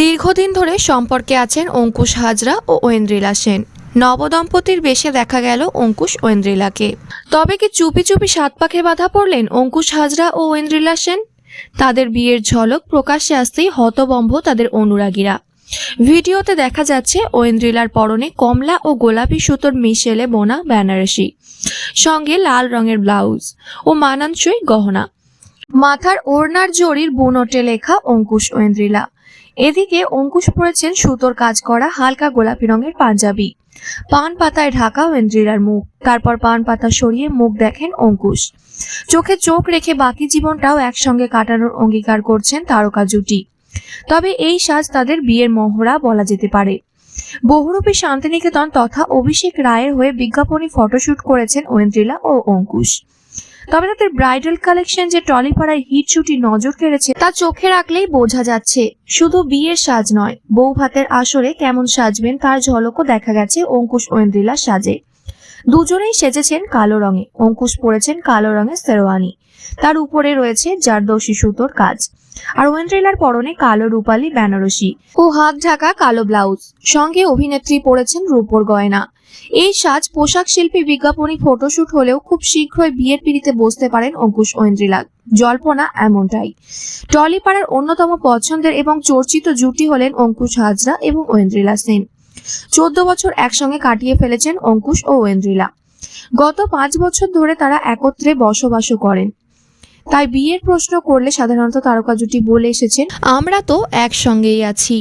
দীর্ঘদিন ধরে সম্পর্কে আছেন অঙ্কুশ হাজরা ও ঐন্দ্রিলা সেন। নবদম্পতির বেশে দেখা গেল অঙ্কুশ ঐন্দ্রিলাকে। তবে কি চুপি চুপি সাত পাখে বাধা পড়লেন অঙ্কুশ হাজরা ও ঐন্দ্রিলা সেন? তাদের বিয়ের ঝলক প্রকাশ্যে আসতেই হতবম্ব তাদের অনুরাগীরা। ভিডিওতে দেখা যাচ্ছে ঐন্দ্রিলার পরনে কমলা ও গোলাপি সুতোর মিশেলে বোনা বেনারসি। সঙ্গে লাল রঙের ব্লাউজ ও মানানসই গহনা। মাথার ওড়নার জরির বুনটে লেখা অঙ্কুশ ঐন্দ্রিলা। এদিকে অঙ্কুশ পরেছেন সুতোর কাজ করা হালকা গোলাপি রঙের পাঞ্জাবি। পান পাতায় ঢাকা ঐন্দ্রিলার মুখ। তারপর পান পাতা সরিয়ে মুখ দেখেন অঙ্কুশ। চোখে চোখ রেখে বাকি জীবনটাও একসঙ্গে কাটানোর অঙ্গীকার করছেন তারকা জুটি। তবে এই সাজ তাদের বিয়ের মহড়া বলা যেতে পারে। বহুরূপী শান্তিনিকেতন তথা অভিষেক রায়ের হয়ে বিজ্ঞাপনী ফটোশুট করেছেন ঐন্দ্রিলা ও অঙ্কুশ। তবে তাদের ব্রাইডাল কালেকশন যে টলিপাড়ায় হিট ছুটি নজর কেড়েছে, তা চোখে রাখলেই বোঝা যাচ্ছে। শুধু বিয়ের সাজ নয়, বউ ভাতের আসরে কেমন সাজবেন তার ঝলকও দেখা গেছে অঙ্কুশ ঐন্দ্রিলার সাজে। দুজনেই সেজেছেন কালো রঙে। অঙ্কুশ পরেছেন কালো রঙের শেরওয়ানি। তার উপরে রয়েছে জারদোষী সুতোর কাজ। আর ওয়েন্দ্রিলার পরনে কালো রূপালি বেনারসি ও হাত ঢাকা কালো ব্লাউজ। সঙ্গে অভিনেত্রী পরেছেন রূপোর গয়না। এই সাজ পোশাক শিল্পী বিজ্ঞাপনী, ফটোশুট হলেও খুব শীঘ্রই বিয়ের পিড়িতে বসতে পারেন অঙ্কুশ ঐন্দ্রিলা জল্পনা এমনটাই। টলিপাড়ার অন্যতম পছন্দের এবং চর্চিত জুটি হলেন অঙ্কুশ হাজরা এবং ঐন্দ্রিলা সেন। চোদ্দ বছর একসঙ্গে কাটিয়ে ফেলেছেন অঙ্কুশ ও ঐন্দ্রিলা গত পাঁচ বছর ধরে তারা একত্রে বসবাসও করেন। তাই বিয়ের প্রশ্ন করলে সাধারণত তারকা জুটি বলে এসেছেন, আমরা তো একসঙ্গেই আছি।